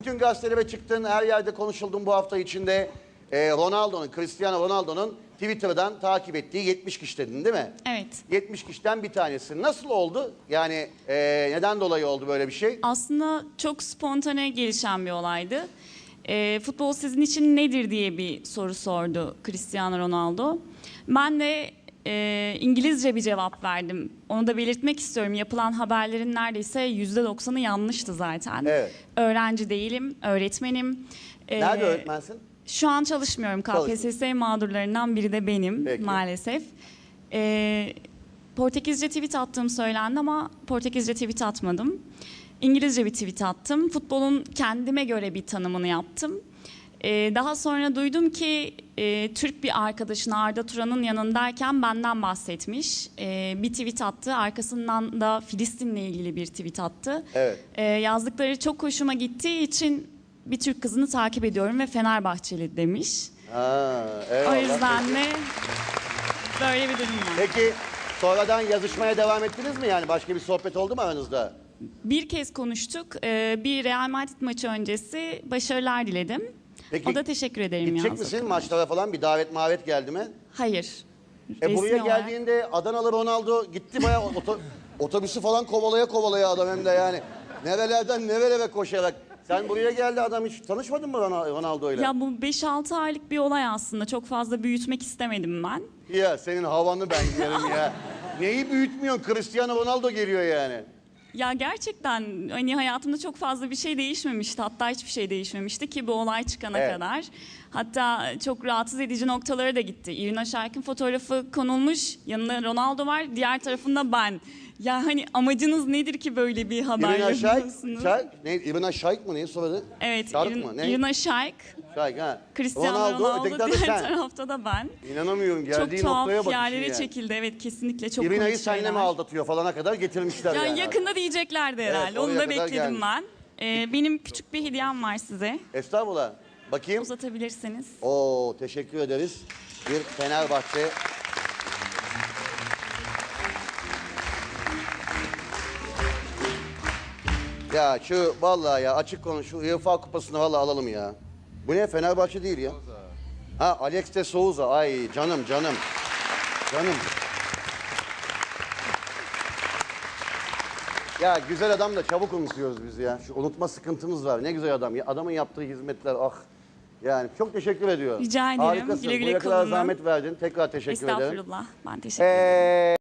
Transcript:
Bütün gazetelere çıktın, her yerde konuşuldun bu hafta içinde. Ee, Ronaldo'nun, Cristiano Ronaldo'nun Twitter'dan takip ettiği 70 kişi dedin değil mi? Evet. 70 kişiden bir tanesi. Nasıl oldu? Yani e, neden dolayı oldu böyle bir şey? Aslında çok spontane gelişen bir olaydı. E, futbol sizin için nedir diye bir soru sordu Cristiano Ronaldo. Ben de e, İngilizce bir cevap verdim. Onu da belirtmek istiyorum. Yapılan haberlerin neredeyse %90'ı yanlıştı zaten. Evet. Öğrenci değilim, öğretmenim. E, Nerede öğretmensin? Şu an çalışmıyorum. KPSS mağdurlarından biri de benim Peki. maalesef. Ee, Portekizce tweet attığım söylendi ama Portekizce tweet atmadım. İngilizce bir tweet attım. Futbolun kendime göre bir tanımını yaptım. Ee, daha sonra duydum ki e, Türk bir arkadaşın Arda Turan'ın yanındayken benden bahsetmiş. Ee, bir tweet attı. Arkasından da Filistin'le ilgili bir tweet attı. Evet. Ee, yazdıkları çok hoşuma gittiği için bir Türk kızını takip ediyorum ve Fenerbahçeli demiş. Ha, O eyvallah. yüzden de böyle bir durum var. Peki sonradan yazışmaya devam ettiniz mi yani? Başka bir sohbet oldu mu aranızda? Bir kez konuştuk. Ee, bir Real Madrid maçı öncesi başarılar diledim. Peki, o da teşekkür ederim Gidecek yazdı. misin maçlara falan? Bir davet mavet geldi mi? Hayır. E Resmi buraya olarak. geldiğinde Adanalı Ronaldo gitti bayağı oto- otobüsü falan kovalaya kovalaya adam hem de yani. Nerelerden nerelere koşarak. Sen buraya geldi adam hiç tanışmadın mı Ronal- Ronaldo'yla? Ya. Ya bu 5-6 aylık bir olay aslında. Çok fazla büyütmek istemedim ben. senin havanı ben yerim ya. Neyi büyütmüyorsun? Cristiano Ronaldo geliyor yani. Ya gerçekten hani hayatımda çok fazla bir şey değişmemişti. Hatta hiçbir şey değişmemişti ki bu olay çıkana Evet. kadar. Hatta çok rahatsız edici noktalara da gitti. Irina Shayk'ın fotoğrafı konulmuş. Yanında Ronaldo var. Diğer tarafında ben. Ya hani amacınız nedir ki böyle bir haber İrina Şayk, yapıyorsunuz? Şayk, ne? İrina Şayk mı? Neyi soradı? Evet, Şark Irina, mı? Ne? Irina Shayk, Şayk ha. Cristiano Ronaldo, öteki tarafta diğer sen. tarafta da ben. İnanamıyorum Çok geldiği tuhaf noktaya bak. yerlere yani. çekildi. Evet kesinlikle çok İrina'yı seninle mi aldatıyor falana kadar getirmişler Ya yani. yakında diyeceklerdi herhalde. oraya Onu da bekledim gelmiş. ben. Ee, benim küçük bir hediyem var size. Estağfurullah. Bakayım. Uzatabilirsiniz. Oo teşekkür ederiz. Bir Fenerbahçe. Ya şu vallahi ya açık konu şu UEFA kupasını vallahi alalım ya. Bu ne Fenerbahçe değil ya. Ha Alex de Souza. Ay canım canım. Canım. Ya güzel adam da çabuk unutuyoruz biz ya. Şu unutma sıkıntımız var. Ne güzel adam. Ya, adamın yaptığı hizmetler ah. Yani çok teşekkür ediyorum. Rica ederim. Harikasın. Güle güle Buraya kadar kullanın. zahmet verdin. Tekrar teşekkür ederim. Estağfurullah. Ben teşekkür ederim. Ee,